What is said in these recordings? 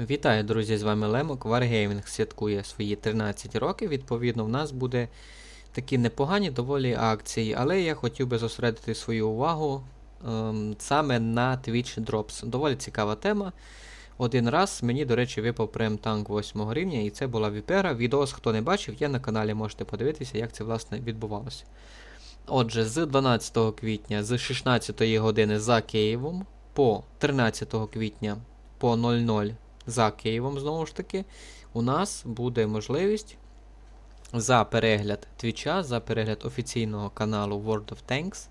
Вітаю, друзі! З вами Лемок. Wargaming святкує свої 13 років. Відповідно, в нас буде такі непогані доволі акції, але я хотів би зосередити свою увагу ем, саме на Twitch Drops. Доволі цікава тема. Один раз мені, до речі, випав прем танк 8 рівня, і це була Віпера. Відос, хто не бачив, є на каналі, можете подивитися, як це власне відбувалося. Отже, з 12 квітня з 16 години за Києвом по 13 квітня по 00 за Києвом, знову ж таки, у нас буде можливість за перегляд Твіча, за перегляд офіційного каналу World of Tanks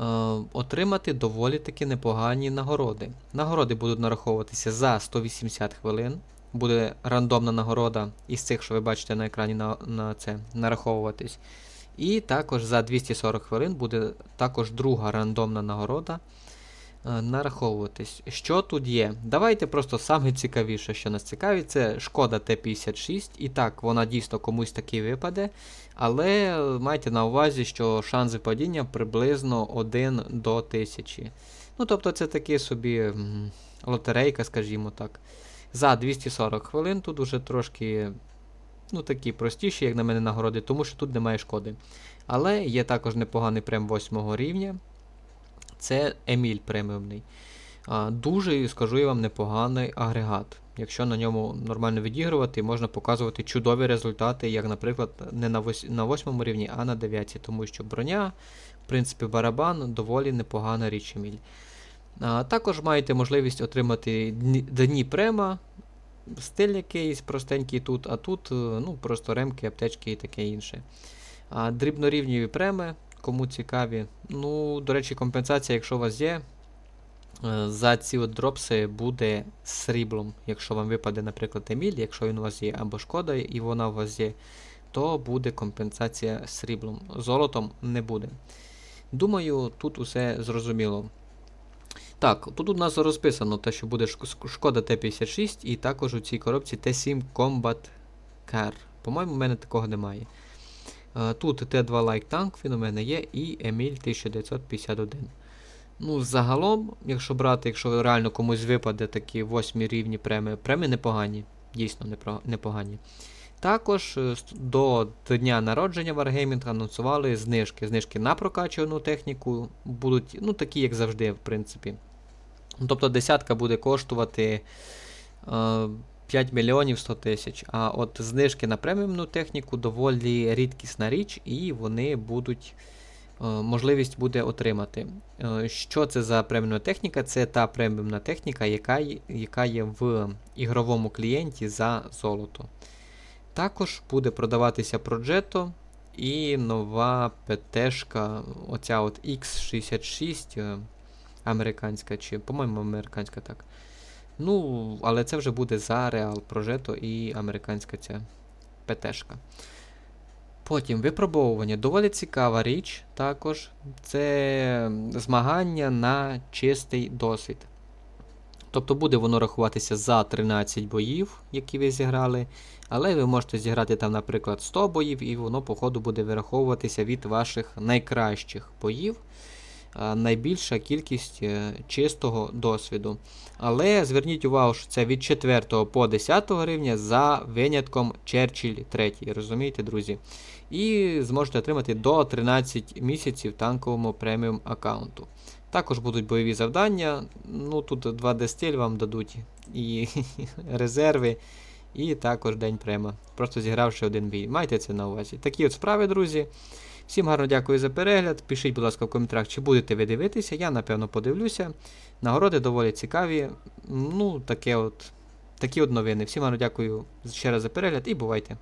е, отримати доволі таки непогані нагороди. Нагороди будуть нараховуватися за 180 хвилин. Буде рандомна нагорода із цих, що ви бачите на екрані на, на це нараховуватись. І також за 240 хвилин буде також друга рандомна нагорода нараховуватись. Що тут є? Давайте просто саме цікавіше, що нас цікавить, це шкода Т-56. І так, вона дійсно комусь таки випаде. Але майте на увазі, що шанс падіння приблизно 1 до 1000. Ну, тобто, це таки собі лотерейка, скажімо так. За 240 хвилин тут уже трошки ну, такі простіші, як на мене, нагороди, тому що тут немає шкоди. Але є також непоганий прем 8 рівня. Це Еміль преміумний. Дуже, скажу я вам, непоганий агрегат. Якщо на ньому нормально відігрувати, можна показувати чудові результати, як, наприклад, не на 8, на 8 рівні, а на 9, тому що броня, в принципі, барабан доволі непогана річ Еміль. Також маєте можливість отримати дні, према, стиль якийсь простенький тут, а тут ну, просто ремки, аптечки і таке інше. А, Дрібнорівніві преми, кому цікаві. Ну, до речі, компенсація, якщо у вас є, е, за ці от дропси буде сріблом. Якщо вам випаде, наприклад, Еміль, якщо він у вас є, або шкода, і вона у вас є, то буде компенсація сріблом. Золотом не буде. Думаю, тут усе зрозуміло. Так, тут у нас розписано те, що буде шкода Т-56, і також у цій коробці Т7 Combat Car. По-моєму, у мене такого немає. Е, Тут Т2 Like Tank він у мене є, і Еміль 1951. Ну, загалом, якщо брати, якщо реально комусь випаде такі восьмі рівні преми, преми непогані. Дійсно непогані. Також е, до дня народження Wargaming анонсували знижки. Знижки на прокачувану техніку будуть, ну, такі, як завжди, в принципі. Тобто десятка буде коштувати е, 5 мільйонів 100 тисяч. А от знижки на преміумну техніку доволі рідкісна річ, і вони будуть. е, Можливість буде отримати. Е, Що це за преміумна техніка? Це та преміумна техніка, яка, яка є в ігровому клієнті за золото. Також буде продаватися Progetto і нова ПТшка, оця от X66 е, американська, чи, по-моєму, американська так. Ну, але це вже буде за Real Progetto і американська ця ПТшка. Потім випробовування. Доволі цікава річ також. Це змагання на чистий досвід. Тобто буде воно рахуватися за 13 боїв, які ви зіграли. Але ви можете зіграти там, наприклад, 100 боїв, і воно, по ходу, буде вираховуватися від ваших найкращих боїв. Найбільша кількість е, чистого досвіду. Але зверніть увагу, що це від 4 по 10 гривня за винятком Черчилль 3. Розумієте, друзі? І зможете отримати до 13 місяців танковому преміум аккаунту. Також будуть бойові завдання. Ну тут 2D стиль вам дадуть і резерви, і також день према. Просто зігравши один бій. Майте це на увазі. Такі от справи, друзі. Всім гарно дякую за перегляд. Пишіть, будь ласка, в коментарях, чи будете ви дивитися. Я, напевно, подивлюся. Нагороди доволі цікаві. Ну, таке от, такі от новини. Всім гарно дякую ще раз за перегляд і бувайте.